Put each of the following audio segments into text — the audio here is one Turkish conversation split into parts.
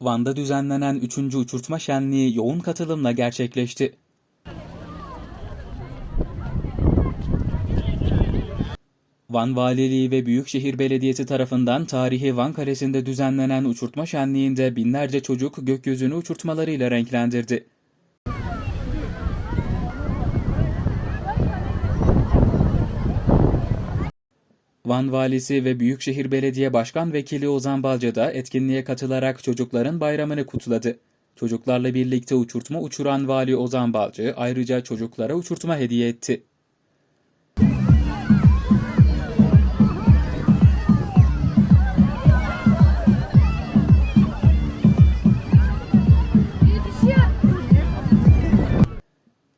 Van'da düzenlenen 3. uçurtma şenliği yoğun katılımla gerçekleşti. Van Valiliği ve Büyükşehir Belediyesi tarafından tarihi Van Kalesi'nde düzenlenen uçurtma şenliğinde binlerce çocuk gökyüzünü uçurtmalarıyla renklendirdi. Van Valisi ve Büyükşehir Belediye Başkan Vekili Ozan Balca da etkinliğe katılarak çocukların bayramını kutladı. Çocuklarla birlikte uçurtma uçuran Vali Ozan Balcı ayrıca çocuklara uçurtma hediye etti.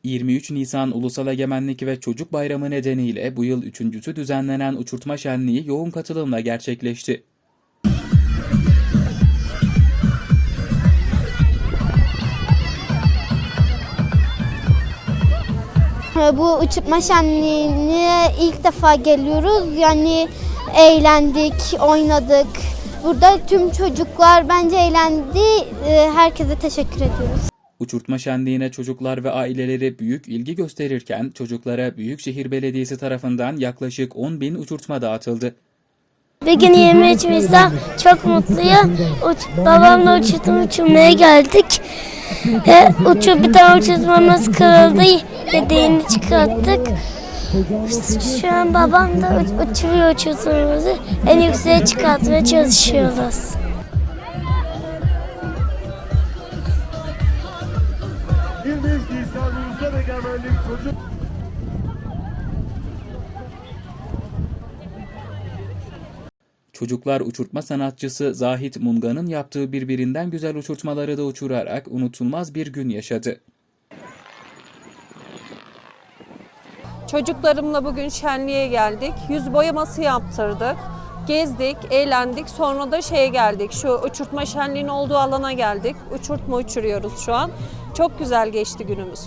...23 Nisan Ulusal Egemenlik ve Çocuk Bayramı nedeniyle bu yıl üçüncüsü düzenlenen uçurtma şenliği yoğun katılımla gerçekleşti. Bu uçurtma şenliğine ilk defa geliyoruz. Yani eğlendik, oynadık. Burada tüm çocuklar bence eğlendi. Ee, Herkese teşekkür ediyoruz. Uçurtma şenliğine çocuklar ve aileleri büyük ilgi gösterirken çocuklara Büyükşehir Belediyesi tarafından yaklaşık 10 bin uçurtma dağıtıldı. Bugün 23 Nisan çok mutluyum. Uç, babamla uçurtma uçurmaya geldik. E, uçur, bir tane uçurtmamız kırıldı. Yedeğini çıkarttık. Şu an babam da uç, uçuruyor uçurtmamızı. En yükseğe çıkartmaya çalışıyoruz. Çocuklar uçurtma sanatçısı Zahit Munga'nın yaptığı birbirinden güzel uçurtmaları da uçurarak unutulmaz bir gün yaşadı. Çocuklarımla bugün şenliğe geldik. Yüz boyaması yaptırdık. Gezdik, eğlendik. Sonra da şeye geldik. Şu uçurtma şenliğinin olduğu alana geldik. Uçurtma uçuruyoruz şu an. Çok güzel geçti günümüz.